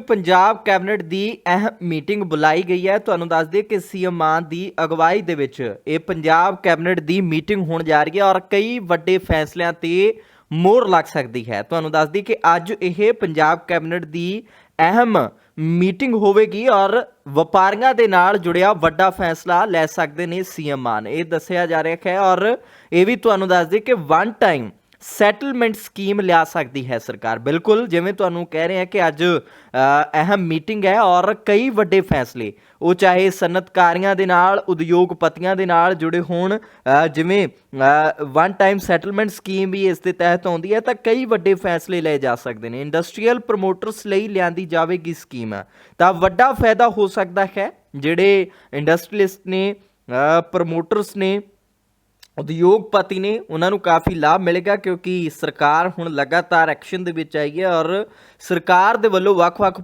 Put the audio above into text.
Punjab cabinet ਦੀ ਅਹਿਮ meeting ਬੁਲਾਈ ਗਈ ਹੈ। ਤੁਹਾਨੂੰ ਦੱਸ ਦਈਏ ਕਿ ਸੀਐਮ ਮਾਨ ਦੀ ਅਗਵਾਈ ਦੇ ਵਿੱਚ ਇਹ ਪੰਜਾਬ ਕੈਬਨਿਟ ਦੀ ਮੀਟਿੰਗ ਹੋਣ ਜਾ ਰਹੀ ਹੈ ਔਰ ਕਈ ਵੱਡੇ ਫੈਸਲਿਆਂ ਤੇ ਮੋਹਰ ਲੱਗ ਸਕਦੀ ਹੈ। ਤੁਹਾਨੂੰ ਦੱਸ ਦਈਏ ਕਿ ਅੱਜ ਇਹ ਪੰਜਾਬ ਕੈਬਨਿਟ ਦੀ ਅਹਿਮ ਮੀਟਿੰਗ ਹੋਵੇਗੀ ਔਰ ਵਪਾਰੀਆਂ ਦੇ ਨਾਲ ਜੁੜਿਆ ਵੱਡਾ ਫੈਸਲਾ ਲੈ ਸਕਦੇ ਨੇ ਸੀਐਮ ਮਾਨ। ਇਹ ਦੱਸਿਆ ਜਾ ਰਿਹਾ ਹੈ ਔਰ ਇਹ ਵੀ ਤੁਹਾਨੂੰ ਦੱਸ ਦਈਏ ਕਿ ਵਨ ਟਾਈਮ ਸੈਟਲਮੈਂਟ ਸਕੀਮ ਲਿਆ ਸਕਦੀ ਹੈ ਸਰਕਾਰ। ਬਿਲਕੁਲ, ਜਿਵੇਂ ਤੁਹਾਨੂੰ ਕਹਿ ਰਹੇ ਹਾਂ ਕਿ ਅੱਜ ਅਹਿਮ ਮੀਟਿੰਗ ਹੈ ਔਰ ਕਈ ਵੱਡੇ ਫੈਸਲੇ, ਉਹ ਚਾਹੇ ਸਨਅਤਕਾਰੀਆਂ ਦੇ ਨਾਲ, ਉਦਯੋਗਪਤੀਆਂ ਦੇ ਨਾਲ ਜੁੜੇ ਹੋਣ ਜਿਵੇਂ ਵਨ ਟਾਈਮ ਸੈਟਲਮੈਂਟ ਸਕੀਮ ਵੀ ਇਸ ਦੇ ਤਹਿਤ ਆਉਂਦੀ ਹੈ, ਤਾਂ ਕਈ ਵੱਡੇ ਫੈਸਲੇ ਲਏ ਜਾ ਸਕਦੇ ਨੇ। ਇੰਡਸਟਰੀਅਲ ਪ੍ਰਮੋਟਰਸ ਲਈ ਲਿਆਂਦੀ ਜਾਵੇਗੀ ਸਕੀਮ ਤਾਂ ਵੱਡਾ ਫਾਇਦਾ ਹੋ ਸਕਦਾ ਹੈ, ਜਿਹੜੇ ਇੰਡਸਟਰੀਲਿਸਟ ਨੇ ਪ੍ਰਮੋਟਰਸ ਨੇ ਉਦਯੋਗਪਤੀ ਨੇ ਉਹਨਾਂ ਨੂੰ ਕਾਫੀ ਲਾਭ ਮਿਲੇਗਾ ਕਿਉਂਕਿ ਸਰਕਾਰ ਹੁਣ ਲਗਾਤਾਰ ਐਕਸ਼ਨ ਦੇ ਵਿੱਚ ਆਈ ਹੈ ਔਰ ਸਰਕਾਰ ਦੇ ਵੱਲੋਂ ਵੱਖ-ਵੱਖ